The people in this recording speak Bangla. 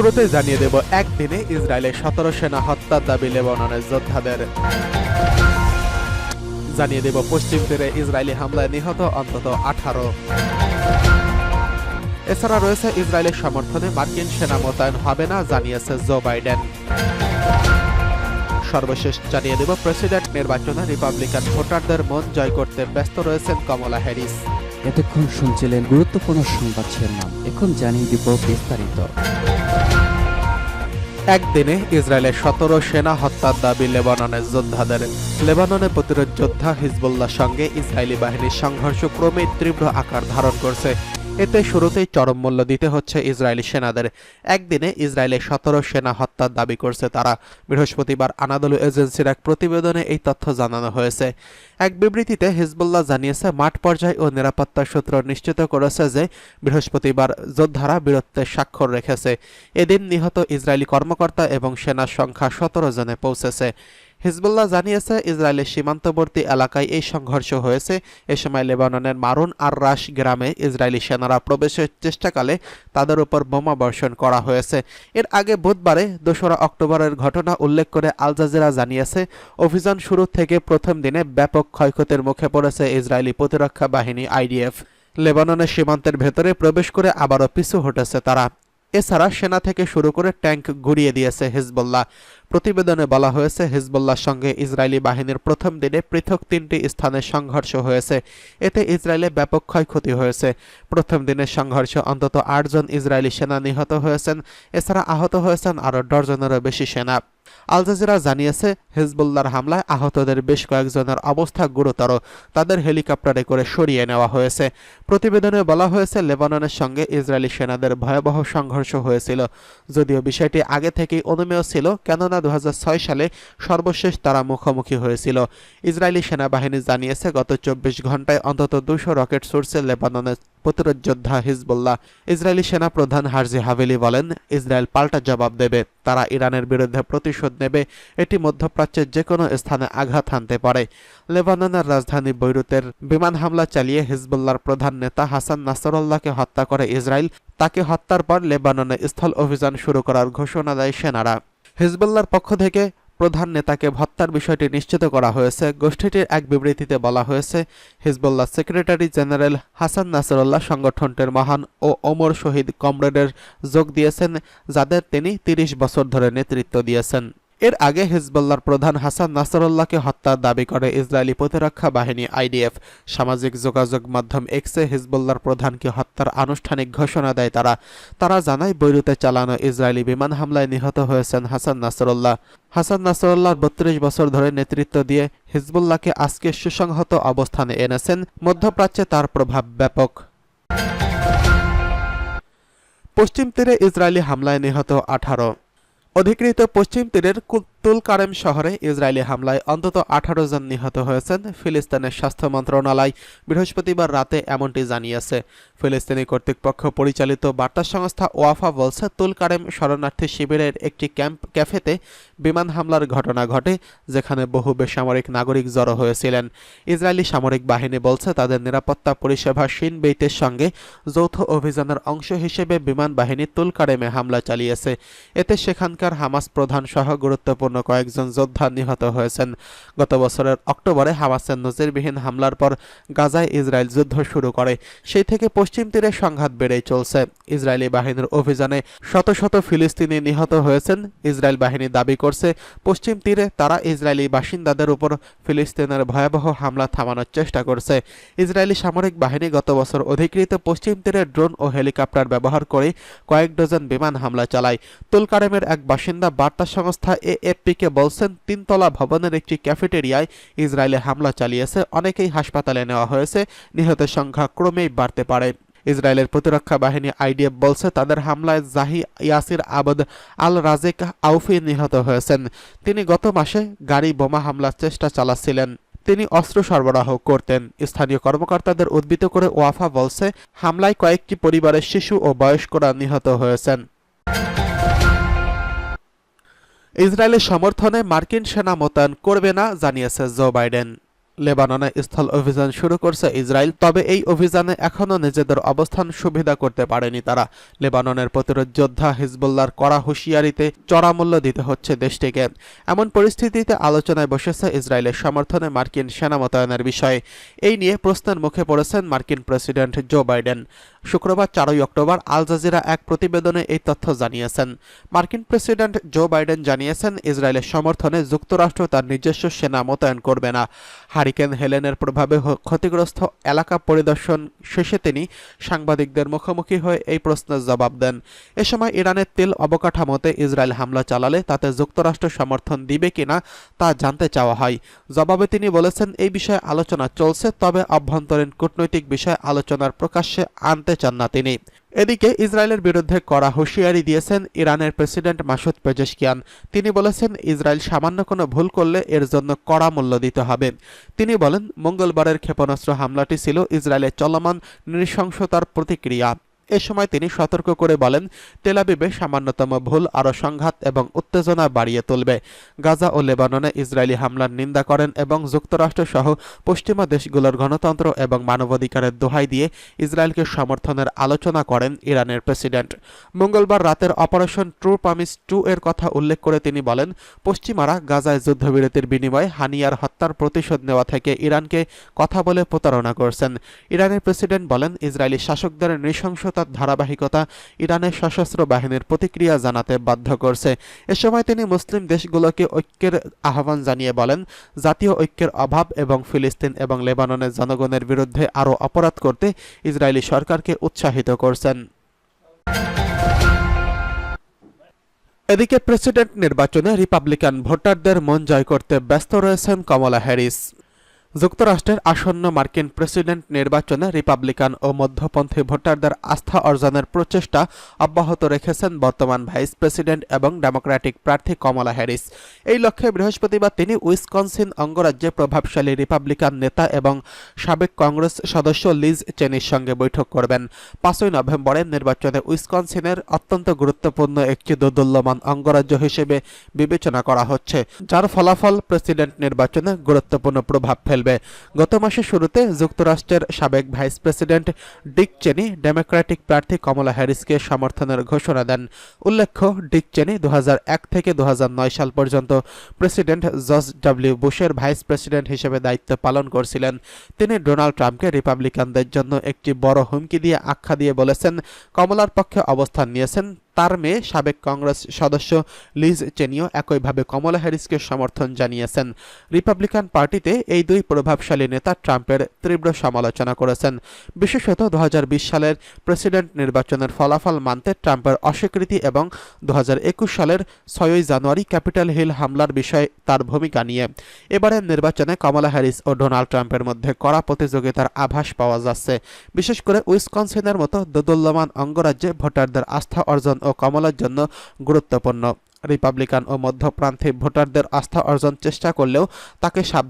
শুরুতে জানিয়ে দেব, একদিনে ইসরায়েলের সতেরো সেনা হত্যার দাবি লেবাননের যোদ্ধাদের। জানিয়ে দেব, পশ্চিম তীরে ইসরায়েলি হামলায় নিহত অন্তত আঠারো। এছাড়া রয়েছে ইসরায়েলের সমর্থনে মার্কিন সেনা মোতায়েন হবে না, জানিয়েছে জো বাইডেন। সর্বশেষ জানিয়ে দেব, প্রেসিডেন্ট নির্বাচনে রিপাবলিকান ভোটারদের মন জয় করতে ব্যস্ত রয়েছেন কমলা হ্যারিস। এতক্ষণ শুনছিলেন গুরুত্বপূর্ণ সংবাদ শিরোনাম। এখন জানিয়ে দিব বিস্তারিত। একদিনে ইসরায়েলের সতেরো সেনা হত্যার দাবি লেবাননের যোদ্ধাদের। লেবাননের প্রতিরোধ যোদ্ধা হিজবুল্লাহ সঙ্গে ইসরায়েলি বাহিনীর সংঘর্ষ ক্রমে তীব্র আকার ধারণ করছে। এতে শুরুতেই চরম মূল্য দিতে হচ্ছে ইসরায়েলি সেনাদের। একদিনে ইসরায়েলের সতেরো সেনা হত্যার দাবি করছে তারা। বৃহস্পতিবার আনাদলু এজেন্সির এক প্রতিবেদনে এই তথ্য জানানো হয়েছে। এক বিবৃতিতে হিজবুল্লাহ জানিয়েছে, মাঠ পর্যায় ও নিরাপত্তা সূত্র নিশ্চিত করেছে যে বৃহস্পতিবার যোদ্ধারা বীরত্বের স্বাক্ষর রেখেছে। এদিন নিহত ইসরায়েলি কর্মকর্তা এবং সেনার সংখ্যা সতেরো জনে পৌঁছেছে। হিজবুল্লাহ জানিয়েছে, ইসরায়েলের সীমান্তবর্তী এলাকায় এই সংঘর্ষ হয়েছে। এ সময় লেবাননের মারুন আর রাশ গ্রামে ইসরায়েলি সেনারা প্রবেশের চেষ্টাকালে তাদের উপর বোমা বর্ষণ করা হয়েছে। এর আগে বুধবারে দোসরা অক্টোবরের ঘটনা উল্লেখ করে আল জাজিরা জানিয়েছে, অভিযান শুরু থেকে প্রথম দিনে ব্যাপক ক্ষয়ক্ষতির মুখে পড়েছে ইসরায়েলি প্রতিরক্ষা বাহিনী আইডিএফ। লেবাননের সীমান্তের ভেতরে প্রবেশ করে আবারও পিছু হটেছে তারা। এছাড়া সেনা থেকে শুরু করে ট্যাঙ্ক ঘুরিয়ে দিয়েছে হিজবুল্লাহ। প্রতিবেদনে বলা হয়েছে, হিজবুল্লাহর সঙ্গে ইসরায়েলি বাহিনীর প্রথম দিনে পৃথক তিনটি স্থানে সংঘর্ষ হয়েছে। এতে ইসরায়েলে ব্যাপক ক্ষয়ক্ষতি হয়েছে। প্রথম দিনের সংঘর্ষে অন্তত আটজন ইসরায়েলি সেনা নিহত হয়েছেন। এছাড়া আহত হয়েছেন আরও ডজনেরও বেশি সেনা। আল জাজিরা জানিয়েছে, হিজবুল্লাহর হামলায় আহতদের বেশ কয়েকজনের অবস্থা গুরুতর। তাদের হেলিকপ্টারে করে সরিয়ে নেওয়া হয়েছে। প্রতিবেদনে বলা হয়েছে, লেবাননের সঙ্গে ইসরায়েলি সেনাদের ভয়াবহ সংঘর্ষ হয়েছিল। যদিও বিষয়টি আগে থেকেই অনুমেয় ছিল, কেননা দু হাজার ছয় সালে সর্বশেষ তারা মুখোমুখি হয়েছিল। ইসরায়েলি সেনাবাহিনী জানিয়েছে, গত চব্বিশ ঘন্টায় অন্তত দুশো রকেট ছুটছে লেবাননের প্রতিরোধ যোদ্ধা হিজবুল্লাহ ইসরায়েলি সেনা প্রধান হারজি হাভেলি বলেন, ইসরায়েল পাল্টা জবাব দেবে। তারা ইরানের বিরুদ্ধে প্রতিশোধ নেবে। এটি মধ্যপ্রাচ্যের যে কোনো স্থানে আঘাত হানতে পারে। লেবাননের রাজধানী বৈরুতের বিমান হামলা চালিয়ে হিজবুল্লাহর প্রধান নেতা হাসান নাসরুল্লাহকে হত্যা করে ইসরায়েল। তাকে হত্যার পর লেবাননে স্থল অভিযান শুরু করার ঘোষণা দেয় সেনারা। হিজবুল্লাহর পক্ষ থেকে প্রধান নেতাকে হত্যার বিষয়টি নিশ্চিত করা হয়েছে। গোষ্ঠীটির এক বিবৃতিতে বলা হয়েছে, Hezbollah secretary general Hassan Nasrallah সংগঠনটির মহান ও ওমর শহীদ কমরেডের যোগ দিয়েছেন, যাদের তিনি তিরিশ বছর ধরে নেতৃত্ব দিয়েছেন। এর আগে হিজবুল্লাহর প্রধান হাসান নাসরুল্লাহকে হত্যার দাবি করে ইসরায়েলি প্রতিরক্ষা বাহিনী আইডিএফ। সামাজিক যোগাযোগ মাধ্যম এক্সে হিজবুল্লাহর প্রধানকে হত্যার আনুষ্ঠানিক ঘোষণা দেয় তারা। তারা জানায়, বৈরুতে চালানো ইসরায়েলি বিমান হামলায় নিহত হয়েছেন হাসান নাসরুল্লাহ। হাসান নাসরুল্লাহ বত্রিশ বছর ধরে নেতৃত্ব দিয়ে হিজবুল্লাহকে আজকে সুসংহত অবস্থানে এনেছেন। মধ্যপ্রাচ্যে তার প্রভাব ব্যাপক। পশ্চিম তীরে ইসরায়েলি হামলায় নিহত আঠারো। অধিকৃত পশ্চিম তীরের কুতুল কারেম শহরে ইসরায়েলি হামলায় অন্তত আঠারো জন নিহত হয়েছেন। ফিলিস্তিনের স্বাস্থ্য মন্ত্রণালয় বৃহস্পতিবার রাতে এমনটি জানিয়েছে। ফিলিস্তিনি কর্তৃপক্ষ পরিচালিত বার্তা সংস্থা ওয়াফা বলছে তুল কারেম শরণার্থী শিবিরের একটি ক্যাম্প, ক্যাফেতে বিমান হামলার ঘটনা ঘটে, যেখানে বহু বেসামরিক নাগরিক জড়ো হয়েছিলেন। ইসরায়েলি সামরিক বাহিনী বলছে, তাদের নিরাপত্তা পরিষেবা শিন বেইতের সঙ্গে যৌথ অভিযানের অংশ হিসেবে বিমান বাহিনী তুল কারেমে হামলা চালিয়েছে। এতে সেখানকার হামাস প্রধান সহ গুরুত্বপূর্ণ কয়েকজন যোদ্ধা নিহত হয়েছেন। গত বছরের অক্টোবরে হামাসের নজিরবিহীন হামলার পর গাজায় ইসরায়েল যুদ্ধ শুরু করে। সেই থেকে পশ্চিম তীরে সংঘাত বেড়েই চলছে। ইসরায়েলি বাহিনীর অভিযানে শত শত ফিলিস্তিনি নিহত হয়েছেন। ইসরায়েল বাহিনী দাবি করছে, পশ্চিম তীরে তারা ইসরায়েলি বাসিন্দাদের উপর ফিলিস্তিনের ভয়াবহ হামলা থামানোর চেষ্টা করছে। ইসরায়েলি সামরিক বাহিনী গত বছর অধিকৃত পশ্চিম তীরে ড্রোন ও হেলিকপ্টার ব্যবহার করে কয়েক ডজন বিমান হামলা চালায়। তুলকারেমের এক বাসিন্দা বার্তা সংস্থা এএফপিকে বলছেন, তিনতলা ভবনের একটি ক্যাফেটেরিয়ায় ইসরায়েলে হামলা চালিয়েছে, অনেকেই হাসপাতালে নেওয়া হয়েছে, নিহতের সংখ্যা ক্রমেই বাড়তে পারে। ইসরায়েলের প্রতিরক্ষা বাহিনী আইডিএফ বলছে, তাদের হামলায় জাহি ইয়াসির আবদ আল রাজেক আউফি নিহত হয়েছেন। তিনি গত মাসে গাড়ি বোমা হামলার চেষ্টা চালাচ্ছিলেন। তিনি অস্ত্র সরবরাহ করতেন। স্থানীয় কর্মকর্তাদের উদ্বৃত্ত করে ওয়াফা বলছে, হামলায় কয়েকটি পরিবারের শিশু ও বয়স্করা নিহত হয়েছেন। ইসরায়েলের সমর্থনে মার্কিন সেনা মোতায়েন করবে না জানিয়েছে জো বাইডেন। লেবাননে স্থল অভিযান শুরু করছে ইসরায়েল, তবে এই অভিযানে এখনও নিজেদের অবস্থান সুবিধা করতে পারেনি তারা। লেবাননের প্রতিরোধ যোদ্ধা হিজবুল্লাহর কড়া হুঁশিয়ারিতে চড়া মূল্য দিতে হচ্ছে দেশটিকে। এমন পরিস্থিতিতে আলোচনায় বসেছে ইসরায়েলের সমর্থনে মার্কিন সেনা মোতায়েনের বিষয়ে। এই নিয়ে প্রশ্নের মুখে পড়েছেন মার্কিন প্রেসিডেন্ট জো বাইডেন। শুক্রবার চারই অক্টোবর আল জাজিরা এক প্রতিবেদনে এই তথ্য জানিয়েছেন। মার্কিন প্রেসিডেন্ট জো বাইডেন জানিয়েছেন, ইসরায়েলের সমর্থনে যুক্তরাষ্ট্র তার নিজস্ব সেনা মোতায়েন করবে না। হারিকেন হেলেনের প্রভাবে ক্ষতিগ্রস্ত এলাকা পরিদর্শন শেষে তিনি সাংবাদিকদের মুখোমুখি হয়ে এই প্রশ্নের জবাব দেন। এ সময় ইরানের তেল অবকাঠামোতে ইসরায়েল হামলা চালালে তাতে যুক্তরাষ্ট্র সমর্থন দিবে কিনা তা জানতে চাওয়া হয়। জবাবে তিনি বলেছেন, এই বিষয়ে আলোচনা চলছে, তবে অভ্যন্তরীণ কূটনৈতিক বিষয়ে আলোচনার প্রকাশ্যে আনতে চান না তিনি। এদিকে ইসরায়েলের বিরুদ্ধে কড়া হুঁশিয়ারি দিয়েছেন ইরানের প্রেসিডেন্ট মাসুদ পেজেশকিয়ান। তিনি বলেছেন, ইসরায়েল সামান্য কোনো ভুল করলে এর জন্য কড়া মূল্য দিতে হবে। তিনি বলেন, মঙ্গলবারের ক্ষেপণাস্ত্র হামলাটি ছিল ইসরায়েলের চলমান নৃশংসতার প্রতিক্রিয়া। এ সময় তিনি সতর্ক করে বলেন তেলাবিবে সামান্যতম ভুল, আরও সংঘাত এবং উত্তেজনা বাড়িয়ে তুলবে। গাজা ও লেবাননে ইসরায়েলি হামলার নিন্দা করেন এবং যুক্তরাষ্ট্র সহ পশ্চিমা দেশগুলোর গণতন্ত্র এবং মানবাধিকারের দোহাই দিয়ে ইসরায়েলকে সমর্থনের আলোচনা করেন ইরানের প্রেসিডেন্ট। মঙ্গলবার রাতের অপারেশন ট্রু পামিস টু এর কথা উল্লেখ করে তিনি বলেন, পশ্চিমারা গাজায় যুদ্ধবিরতির বিনিময়ে হানিয়ার হত্যার প্রতিশোধ নেওয়া থেকে ইরানকে কথা বলে প্রতারণা করছেন। ইরানের প্রেসিডেন্ট বলেন, ইসরায়েলি শাসকদের নৃশংসতার ধারাবাহিকতা ইরানের সশস্ত্র বাহিনীর প্রতিক্রিয়া জানাতে বাধ্য করছে। এ সময় তিনি মুসলিম দেশগুলোকে ঐক্যের আহ্বান জানিয়ে বলেন, জাতীয় ঐক্যের অভাব এবং ফিলিস্তিন এবং লেবাননের জনগণের বিরুদ্ধে আরও অপরাধ করতে ইসরায়েলি সরকারকে উৎসাহিত করছেন। এদিকে প্রেসিডেন্ট নির্বাচনে রিপাবলিকান ভোটারদের মন জয় করতে ব্যস্ত রয়েছেন কমলা হ্যারিস। যুক্তরাষ্ট্রের আসন্ন মার্কিন প্রেসিডেন্ট নির্বাচনে রিপাবলিকান ও মধ্যপন্থী ভোটারদের আস্থা অর্জনের প্রচেষ্টা অব্যাহত রেখেছেন বর্তমান ভাইস প্রেসিডেন্ট এবং ডেমোক্র্যাটিক প্রার্থী কমলা হ্যারিস। এই লক্ষ্যে বৃহস্পতিবার তিনি উইসকনসিন অঙ্গরাজ্যে প্রভাবশালী রিপাবলিকান নেতা এবং সাবেক কংগ্রেস সদস্য লিজ চেনির সঙ্গে বৈঠক করবেন। পাঁচই নভেম্বরের নির্বাচনে উইসকনসিনের অত্যন্ত গুরুত্বপূর্ণ একটি দোদুল্যমান অঙ্গরাজ্য হিসেবে বিবেচনা করা হচ্ছে, যার ফলাফল প্রেসিডেন্ট নির্বাচনে গুরুত্বপূর্ণ প্রভাব ফেলবে। গত মাসের শুরুতে যুক্তরাষ্ট্রের সাবেক ভাইস প্রেসিডেন্ট ডিক চেনি ডেমোক্র্যাটিক প্রার্থী কমলা হ্যারিসকে সমর্থনের ঘোষণা দেন। উল্লেখ্য, ডিক চেনি দু হাজার এক থেকে দু হাজার নয় সাল পর্যন্ত প্রেসিডেন্ট জর্জ ডব্লিউ বুশের ভাইস প্রেসিডেন্ট হিসেবে দায়িত্ব পালন করছিলেন। তিনি ডোনাল্ড ট্রাম্পকে রিপাবলিকানদের জন্য একটি বড় হুমকি দিয়ে আখ্যা দিয়ে বলেছেন, কমলার পক্ষে অবস্থান নিয়েছেন তার মেয়ে সাবেক কংগ্রেস সদস্য লিজ চেনিও একইভাবে কমলা হ্যারিসকে সমর্থন জানিয়েছেন। রিপাবলিকান পার্টিতে এই দুই প্রভাবশালী নেতা ট্রাম্পের তীব্র সমালোচনা করেছেন। বিশেষত দু হাজার বিশ সালের প্রেসিডেন্ট নির্বাচনের ফলাফল মানতে ট্রাম্পের অস্বীকৃতি এবং দু হাজার একুশ সালের ছয়ই জানুয়ারি ক্যাপিটাল হিল হামলার বিষয়ে তার ভূমিকা নিয়ে। এবারের নির্বাচনে কমলা হ্যারিস ও ডোনাল্ড ট্রাম্পের মধ্যে কড়া প্রতিযোগিতার আভাস পাওয়া যাচ্ছে। বিশেষ করে উইসকনসিনের মতো দোদুল্যমান অঙ্গরাজ্যে ভোটারদের আস্থা অর্জন কমলার জন্য গুরুত্বপূর্ণ। রিপাবলিকান ও মধ্যপ্রান্তে ভোটারদের আস্থা অর্জন চেষ্টা করলেও তাকে